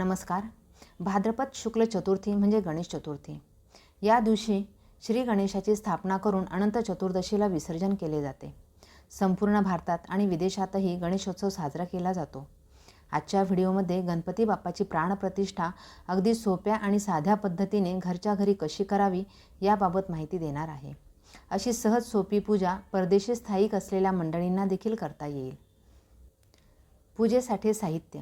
नमस्कार. भाद्रपद शुक्ल चतुर्थी म्हणजे गणेश चतुर्थी. या दिवशी श्री गणेशाची स्थापना करून अनंत चतुर्दशीला विसर्जन केले जाते. संपूर्ण भारतात आणि विदेशातही गणेशोत्सव साजरा केला जातो. आजच्या व्हिडिओमध्ये गणपती बाप्पाची प्राणप्रतिष्ठा अगदी सोप्या आणि साध्या पद्धतीने घरच्या घरी कशी करावी याबाबत माहिती देणार आहे. अशी सहज सोपी पूजा परदेशी स्थायिक असलेल्या मंडळींना देखील करता येईल. पूजेसाठी साहित्य.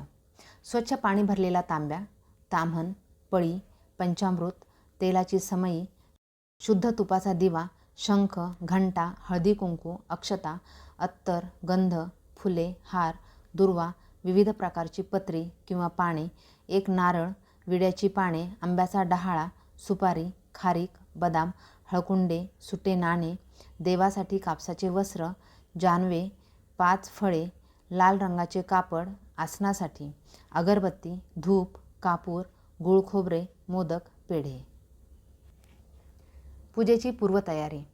स्वच्छ पाणी भरलेला तांब्या ताम्हण पळी पंचामृत तेलाची समई शुद्ध तुपाचा दिवा शंख घंटा हळदी कुंकू अक्षता अत्तर गंध फुले हार दुर्वा विविध प्रकारची पत्री किंवा पाने एक नारळ विड्याची पाने आंब्याचा डहाळा सुपारी खारीक बदाम हळकुंडे सुटे नाणे देवासाठी कापसाचे वस्त्र जानवे पाच फळे लाल रंगाचे कापड आसनासाठी अगरबत्ती धूप कापूर गुळ खोबरे मोदक पेढे. पूजेची पूर्वतयारी.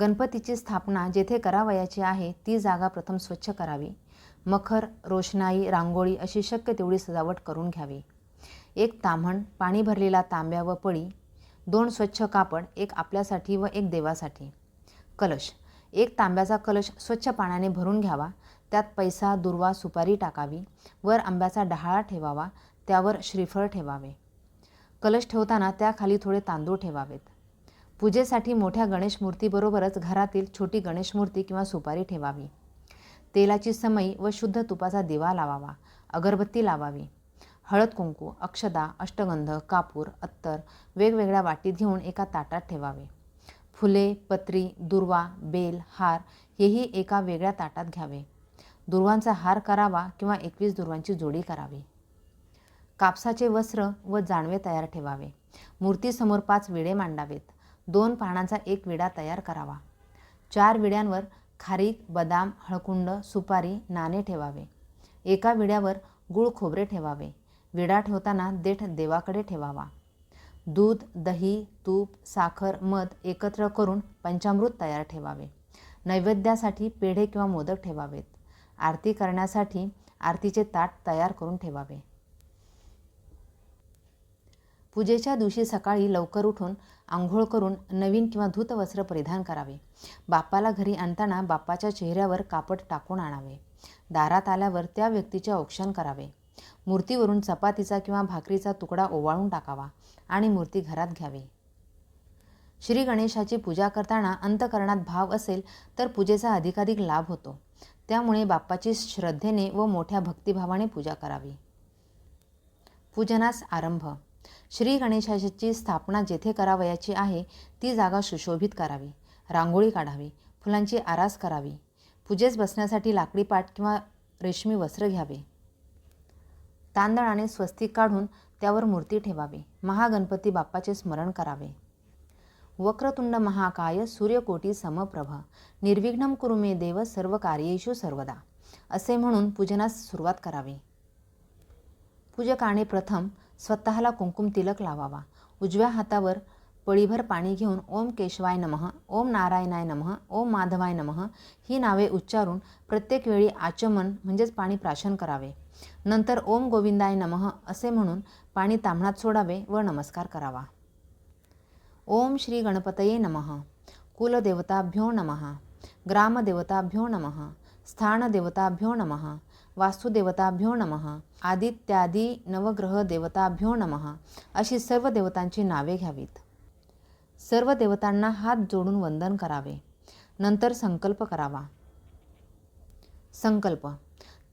गणपतीची स्थापना जेथे करावयाची आहे ती जागा प्रथम स्वच्छ करावी. मखर रोषणाई रांगोळी अशी शक्य तेवढी सजावट करून घ्यावी. एक ताम्हण पाणी भरलेला तांब्या व पळी दोन स्वच्छ कापड एक आपल्यासाठी व एक देवासाठी. कलश. एक तांब्याचा कलश स्वच्छ पाण्याने भरून घ्यावा. त्यात पैसा दुर्वा सुपारी टाकावी वर आंब्याचा डहाळा ठेवावा त्यावर श्रीफळ ठेवावे. कलश ठेवताना त्याखाली थोडे तांदूळ ठेवावेत. पूजेसाठी मोठ्या गणेश मूर्तीबरोबरच घरातील छोटी गणेश मूर्ती किंवा सुपारी ठेवावी. तेलाची समई व शुद्ध तुपाचा दिवा लावावा अगरबत्ती लावावी. हळद कुंकू अक्षदा अष्टगंध कापूर अत्तर वेगवेगळ्या वाटीत घेऊन एका ताटात ठेवावे. फुले पत्री दुर्वा बेल हार हेही एका वेगळ्या ताटात घ्यावे. दुर्वांचा हार करावा किंवा एकवीस दुर्वांची जोडी करावी. कापसाचे वस्त्र व जानवे तयार ठेवावे. मूर्तीसमोर पाच विडे मांडावेत. दोन पानांचा एक विडा तयार करावा. चार विड्यांवर खारीक बदाम हळकुंड सुपारी नाणे ठेवावे. एका विड्यावर गुळ खोबरे ठेवावे. विडा ठेवताना देठ देवाकडे ठेवावा. दूध दही तूप साखर मध एकत्र करून पंचामृत तयार ठेवावे. नैवेद्यासाठी पेढे किंवा मोदक ठेवावेत. आरती करण्यासाठी आरतीचे ताट तयार करून ठेवावे. पूजेच्या दिवशी सकाळी लवकर उठून आंघोळ करून नवीन किंवा धूत वस्त्र परिधान करावे. बाप्पाला घरी आणताना बाप्पाच्या चेहऱ्यावर कापड टाकून आणावे. दारात आल्यावर त्या व्यक्तीचे औक्षण करावे. मूर्तीवरून चपातीचा किंवा भाकरीचा तुकडा ओवाळून टाकावा आणि मूर्ती घरात घ्यावी. श्री गणेशाची पूजा करताना अंतकरणात भाव असेल तर पूजेचा अधिकाधिक लाभ होतो. त्यामुळे बाप्पाची श्रद्धेने व मोठ्या भक्तिभावाने पूजा करावी. पूजनास आरंभ. श्री गणेशाची स्थापना जेथे करावयाची आहे ती जागा सुशोभित करावी. रांगोळी काढावी. फुलांची आरास करावी. पूजेस बसण्यासाठी लाकडी पाट किंवा रेशमी वस्त्र घ्यावे. तांदळाने स्वस्तिक काढून त्यावर मूर्ती ठेवावी. महागणपती बाप्पाचे स्मरण करावे. वक्रतुंड महाकाय सूर्यकोटी समप्रभ. निर्विघ्नम कुरु मे देव सर्व कार्येषु सर्वदा. असे म्हणून पूजनास सुरुवात करावी. पूजकाने प्रथम स्वतःला कुंकुम तिलक लावावा. उजव्या हातावर पळीभर पाणी घेऊन ओम केशवाय नमः ओम नारायणाय नमः ओम माधवाय नमः ही नावे उच्चारून प्रत्येक वेळी आचमन म्हणजेच पाणी प्राशन करावे. नंतर ओम गोविंदाय नमः असे म्हणून पाणी तांबणात सोडावे व नमस्कार करावा. ओम श्री गणपतये नमः। कुलदेवताभ्यो नमः। ग्रामदेवताभ्यो नमः। स्थानदेवताभ्यो नमः। वास्तुदेवताभ्यो नमः। आदित्यादी नवग्रह देवताभ्यो नमः। अशी सर्व देवतांची नावे घ्यावीत। सर्व देवतांना हात जोडून वंदन करावे. नंतर संकल्प करावा. संकल्प.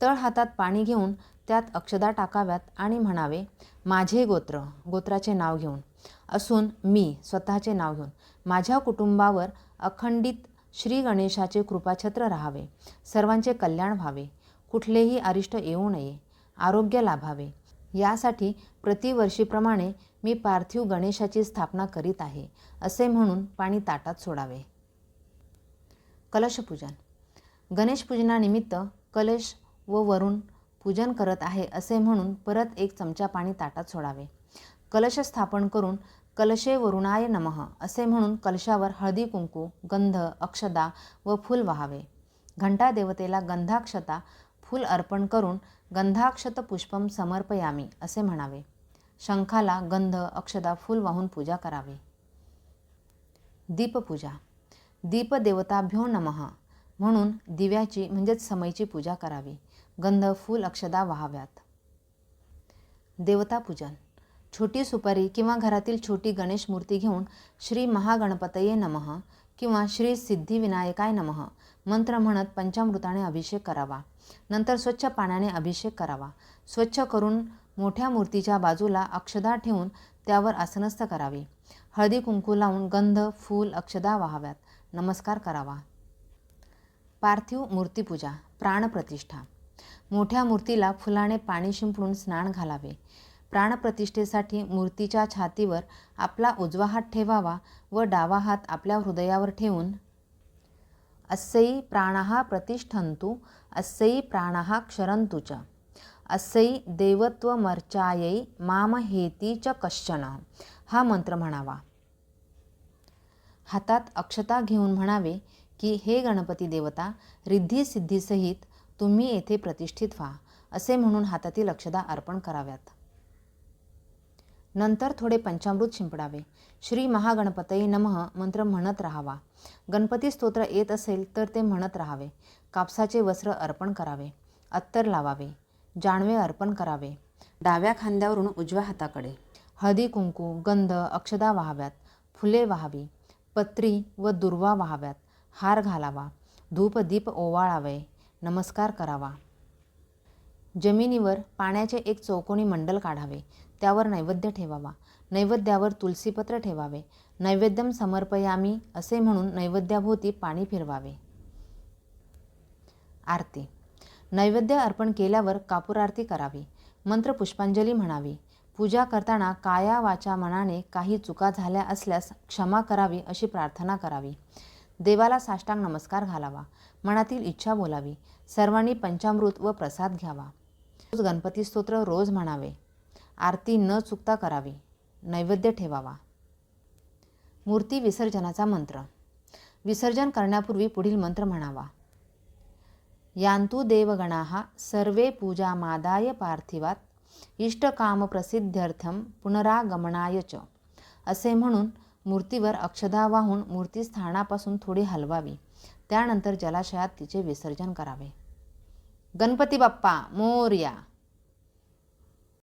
तळ हातात पाणी घेऊन त्यात अक्षदा टाकाव्यात आणि म्हणावे माझे गोत्र गोत्राचे नाव घेऊन. असून मी स्वतःचे नाव घेऊन माझ्या कुटुंबावर अखंडित श्री गणेशाचे कृपाछत्र राहावे सर्वांचे कल्याण व्हावे कुठलेही अरिष्ट येऊ नये आरोग्य लाभावे. यासाठी प्रतिवर्षीप्रमाणे मी पार्थिव गणेशाची स्थापना करीत आहे असे म्हणून पाणी ताटात सोडावे. कलशपूजन गणेशपूजनानिमित्त कलश व वरून पूजन करत आहे असे म्हणून परत एक चमचा पाणी ताटात सोडावे. कलश स्थापन करून कलशे वरुणाय नमः असे म्हणून कलशावर हळदी कुंकू गंध अक्षदा व फूल वाहावे. घंटा देवतेला गंधाक्षता फूल अर्पण करून गंधाक्षत पुष्पम समर्पयामी असे म्हणावे. शंखाला गंध अक्षदा फूल वाहून पूजा करावी. दीपपूजा. दीपदेवताभ्यो नमः म्हणून दिव्याची म्हणजेच समयची पूजा करावी. गंध फूल अक्षदा वाहाव्यात. देवतापूजन. छोटी सुपारी किंवा घरातील छोटी गणेश मूर्ती घेऊन श्री महागणपतये नमः किंवा श्री सिद्धिविनायकाय नमः मंत्र म्हणत पंचामृताने अभिषेक करावा. नंतर स्वच्छ पाण्याने अभिषेक करावा. स्वच्छ करून मोठ्या मूर्तीच्या बाजूला अक्षदा ठेवून त्यावर आसनस्थ करावे. हळदी कुंकू लावून गंध फूल अक्षदा वाहाव्यात. नमस्कार करावा. पार्थिव मूर्तीपूजा प्राणप्रतिष्ठा मोठ्या मूर्तीला फुलाने पाणी शिंपडून स्नान घालावे. प्राणप्रतिष्ठेसाठी मूर्तीच्या छातीवर आपला उजवा हात ठेवावा व डावा हात आपल्या हृदयावर ठेवून अस्यै प्राणः प्रतिष्ठंतु अस्यै प्राणः क्षरंतु च अस्यै देवत्वमर्चायै मामहेती च कश्चन हा मंत्र म्हणावा. हातात अक्षता घेऊन म्हणावे की हे गणपती देवता रिद्धी सिद्धीसहित तुम्ही येथे प्रतिष्ठित व्हा असे म्हणून हातातील अक्षता अर्पण कराव्यात. नंतर थोडे पंचामृत शिंपडावे. श्री महागणपतये नमः मंत्र म्हणत राहावा. गणपती स्तोत्र येत असेल तर ते म्हणत राहावे. कापसाचे वस्त्र अर्पण करावे. अत्तर लावावे. जानवे अर्पण करावे. डाव्या खांद्यावरून उजव्या हाताकडे. हळदी कुंकू गंध अक्षदा वाहाव्यात. फुले वाहावी. पत्री व दुर्वा वाहाव्यात. हार घालावा. धूप दीप ओवाळावे. नमस्कार करावा. जमिनीवर पाण्याचे एक चौकोनी मंडल काढावे. त्यावर नैवेद्य ठेवावा. नैवेद्यावर तुलसीपत्र ठेवावे. नैवेद्यम समर्पयामी असे म्हणून नैवेद्याभोवती पाणी फिरवावे. आरती. नैवेद्य अर्पण केल्यावर कापूर आरती करावी. मंत्र पुष्पांजली म्हणावी. पूजा करताना काया वाचा मनाने काही चुका झाल्या असल्यास क्षमा करावी अशी प्रार्थना करावी. देवाला साष्टांग नमस्कार घालावा. मनातील इच्छा बोलावी. सर्वांनी पंचामृत व प्रसाद घ्यावा. रोज गणपती स्तोत्र रोज म्हणावे. आरती न चुकता करावी. नैवेद्य ठेवावा. मूर्ती विसर्जनाचा मंत्र. विसर्जन करण्यापूर्वी पुढील मंत्र म्हणावा. यांतु देवगणाः सर्वे पूजामादाय पार्थिवात इष्टकामप्रसिद्ध्यर्थम पुनरागमनाय च. असे म्हणून मूर्तीवर अक्षदा वाहून मूर्ती स्थानापासून थोडी हलवावी. त्यानंतर जलाशयात तिचे विसर्जन करावे. गणपती बाप्पा मोर्या!